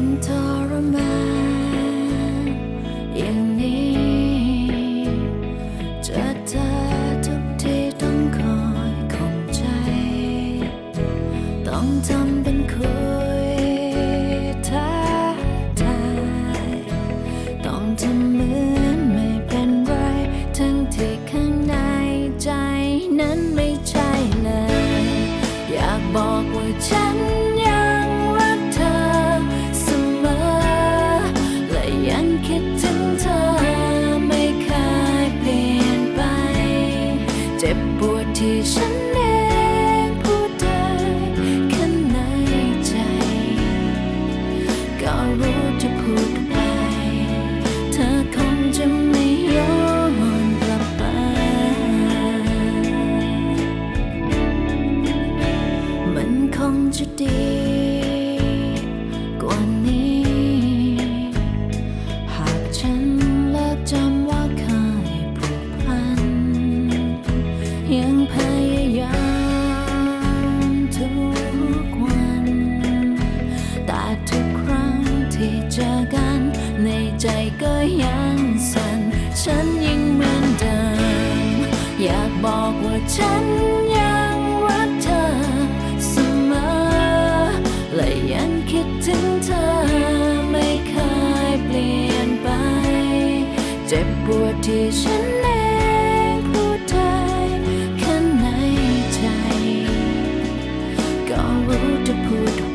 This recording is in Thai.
ันทรมานอย่างนี้ เจอเธอทุกที่ต้องคอยคงใจ ต้องทำเป็นคุยท้าทายต้องทำเหมือนไม่เป็นไร ทั้งที่ข้างในใจนั้นไม่ใช่เลย อยากบอกว่าฉัน จ็บปวดที่ฉันเองพูดได้ข้างในใจ ก็รู้จะพูดไป เธอคงจะไม่ย้อนกลับไป มันคงจะดี เจอกัน ในใจก็ยังสั่น ฉันยังเหมือนเดิม อยากบอกว่าฉันยังรักเธอเสมอ และยังคิดถึงเธอไม่เคยเปลี่ยนไป เจ็บปวดที่ฉันเองพูดได้ข้างในใจ ก็รู้จะพูด